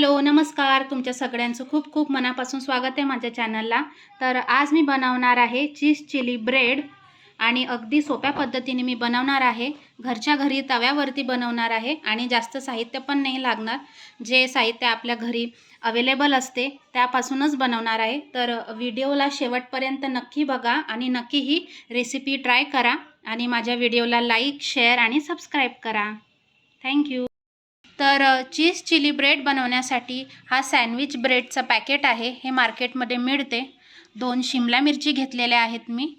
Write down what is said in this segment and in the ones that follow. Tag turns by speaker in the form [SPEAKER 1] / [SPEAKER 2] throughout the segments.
[SPEAKER 1] Hello नमस्कार. तुमच्या सगळ्यांचं खूप खूप मनापासून स्वागत आहे माझ्या चॅनलला. तर आज मी बनवणार आहे चीज चिली ब्रेड आणि अगदी सोप्या पद्धतीने मी बनवणार आहे. घरच्या घरी तव्यावरती बनवणार आहे आणि जास्त साहित्य पण नाही लागणार. जे साहित्य आपल्या घरी अवेलेबल असते त्यापासूनच बनवणार आहे. तर व्हिडिओला शेवटपर्यंत नक्की बघा आणि नक्की ही रेसिपी ट्राय करा आणि माझ्या व्हिडिओला लाईक शेअर आणि सबस्क्राईब करा. थँक्यू तर चीज चिली ब्रेड बनवण्यासाठी हा सँडविच ब्रेडचं पॅकेट आहे हे मार्केटमध्ये मिळते. दोन शिमला मिरची घेतलेल्या आहेत मी.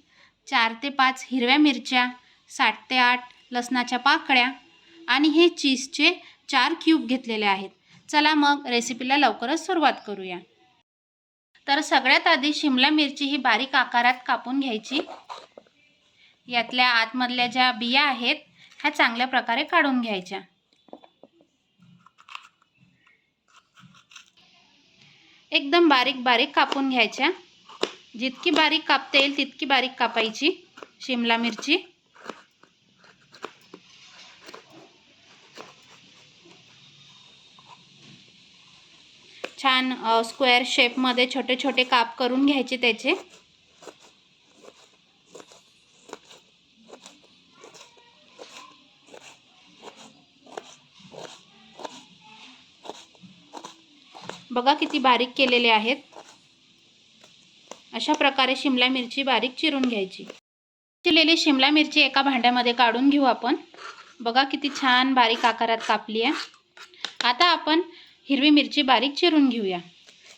[SPEAKER 1] चार ते पाच हिरव्या मिरच्या सात ते आठ लसणाच्या पाकळ्या आणि हे चीजचे चार क्यूब घेतलेले आहेत. चला मग रेसिपीला लवकरच सुरुवात करूया. तर सगळ्यात आधी शिमला मिरची ही बारीक आकारात कापून घ्यायची. यातल्या आतमधल्या ज्या बिया आहेत ह्या चांगल्या प्रकारे काढून घ्यायच्या. एकदम बारीक बारीक कापून घ्यायच्या. जितकी बारीक कापता येईल तितकी बारीक कापायची, शिमला मिरची. छान स्क्वेअर शेपमध्ये छोटे छोटे काप करून घ्यायचे त्याचे. बघा किती बारीक केलेले आहेत. अशा प्रकारे शिमला मिरची बारीक चिरून घ्यायची. चिरलेली शिमला मिरची एका भांड्यामध्ये काढून घेऊ आपण. बघा किती छान बारीक आकारात कापली आहे आता आपण हिरवी मिरची बारीक चिरून घेऊया.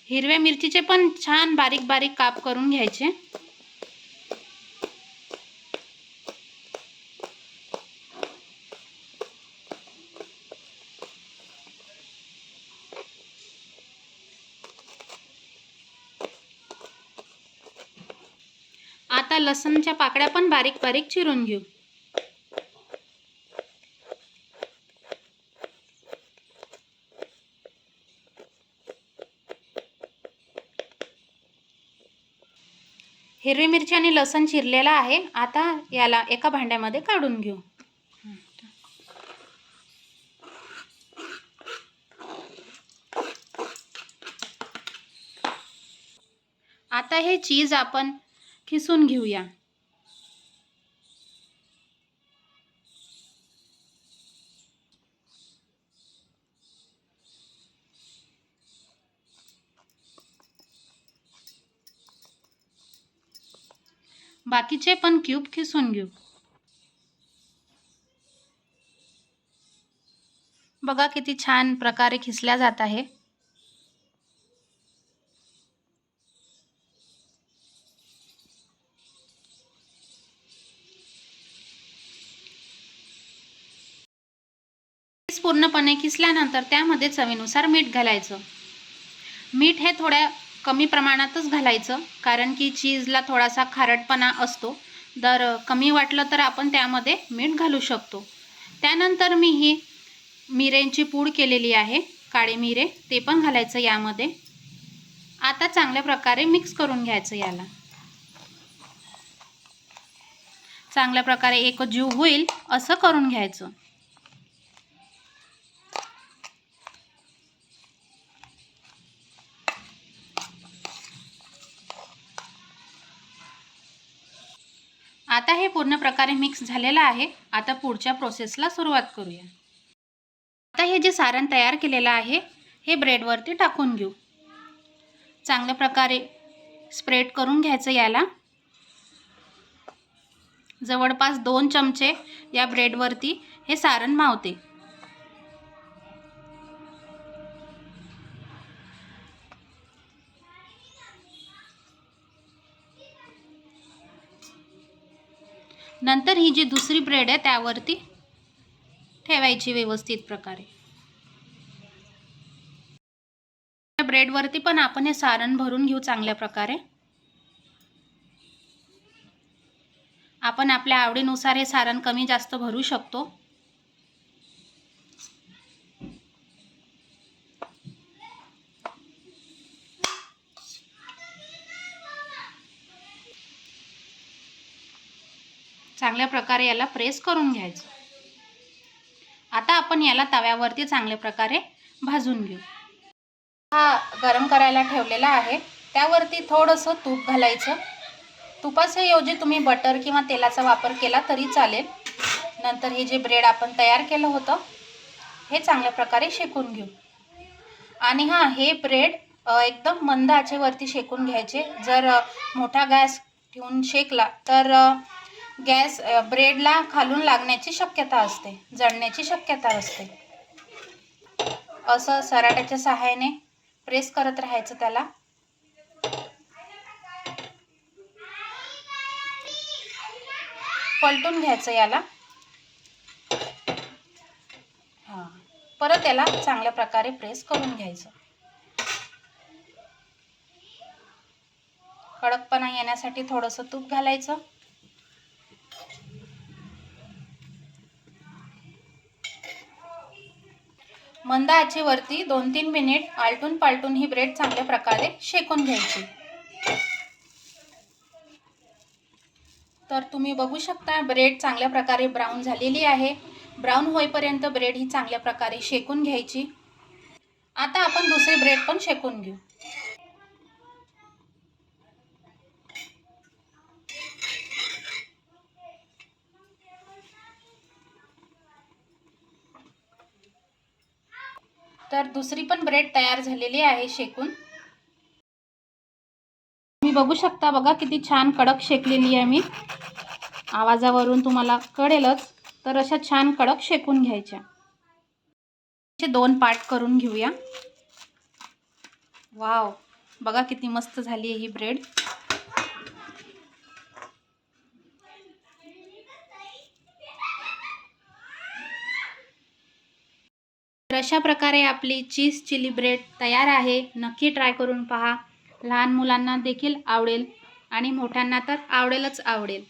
[SPEAKER 1] हिरव्या मिरचीचे पण छान बारीक बारीक काप करून घ्यायचे. आता लसणच्या पाकळ्या पण बारीक बारीक चिरून घेऊ. हिरवी मिरची आणि लसण चिरलेला आहे. आता याला एका भांड्यामध्ये काढून घेऊ. आता हे चीज आपण खिसून घेऊया. बाकीचे पण क्यूब खिसून घेऊ. बघा किती छान प्रकारे खिसल्या जात आहे. पूर्णपणे किसल्यानंतर त्यामध्ये चवीनुसार मीठ घालायचं. मीठ हे थोड्या कमी प्रमाणातच घालायचं कारण की चीजला थोडासा खारटपणा असतो. दर कमी वाटलं तर आपण त्यामध्ये मीठ घालू शकतो. त्यानंतर मी ही मिरेंची पूड केलेली आहे काळे मिरे ते पण घालायचं यामध्ये. आता चांगल्या प्रकारे मिक्स करून घ्यायचं याला. चांगल्या प्रकारे एक जीव होईल असं करून घ्यायचं. आता हे पूर्ण प्रकारे मिक्स झालेलं आहे. आता पुढच्या प्रोसेसला सुरुवात करूया. आता हे जे सारण तयार केलेलं आहे हे ब्रेडवरती टाकून घेऊ. चांगल्या प्रकारे स्प्रेड करून घ्यायचं याला. जवळपास दोन चमचे या ब्रेडवरती हे सारण मावते. नंतर ही जी दुसरी ब्रेड आहे त्यावरती ठेवायची व्यवस्थित प्रकारे. त्या ब्रेडवरती पण आपण हे सारण भरून घेऊ चांगल्या प्रकारे. आपण आपल्या आवडीनुसार हे सारण कमी जास्त भरू शकतो. चांगल्या प्रकारे याला प्रेस करून घ्यायचं. आता आपण याला तव्यावरती चांगल्या प्रकारे भाजून घेऊ. हा गरम करायला ठेवलेला आहे. त्यावरती थोडंसं तूप घालायचं. तुपाच्या ऐवजी तुम्ही बटर किंवा तेलाचा वापर केला तरी चालेल. नंतर हे जे ब्रेड आपण तयार केलं होतं हे चांगल्या प्रकारे शेकून घेऊ. आणि हां हे ब्रेड एकदम मंद आचेवरती शेकून घ्यायचे. जर मोठा गॅस ठेवून शेकला तर गॅस ब्रेडला खालून लागण्याची शक्यता असते जळण्याची शक्यता असते. असं सराट्याच्या सहाय्याने प्रेस करत राहायचं त्याला. पलटून घ्यायचं याला. हां. परत याला चांगल्या प्रकारे प्रेस करून घ्यायचं. कडकपणा येण्यासाठी थोडंसं तूप घालायचं. मंद आचेवरती दोन तीन मिनिट आलटून पालटून ही ब्रेड चांगल्या प्रकारे शेकून घ्यायची. तर तुम्ही बघू शकता ब्रेड चांगल्या प्रकारे ब्राऊन झालेली आहे. ब्राऊन होईपर्यंत ब्रेड ही चांगल्या प्रकारे शेकून घ्यायची. आता आपण दुसरी ब्रेड पण शेकून घेऊ. तर दुसरी पण ब्रेड तयार झालेली आहे शेकून. तुम्ही बघू शकता बघा किती छान कडक शेकलेली आहे मी. आवाजावरून तुम्हाला कळेलच तर अशा छान कडक शेकून घ्यायच्या. दोन पार्ट करून घेऊया. वाव बघा किती मस्त झाली आहे ही ब्रेड अशा प्रकारे आपली चीज चिली ब्रेड तयार आहे नक्की ट्राय करून पहा. लहान मुलांना देखील आवडेल आणि मोठ्यांना तर आवडेलच आवडेल.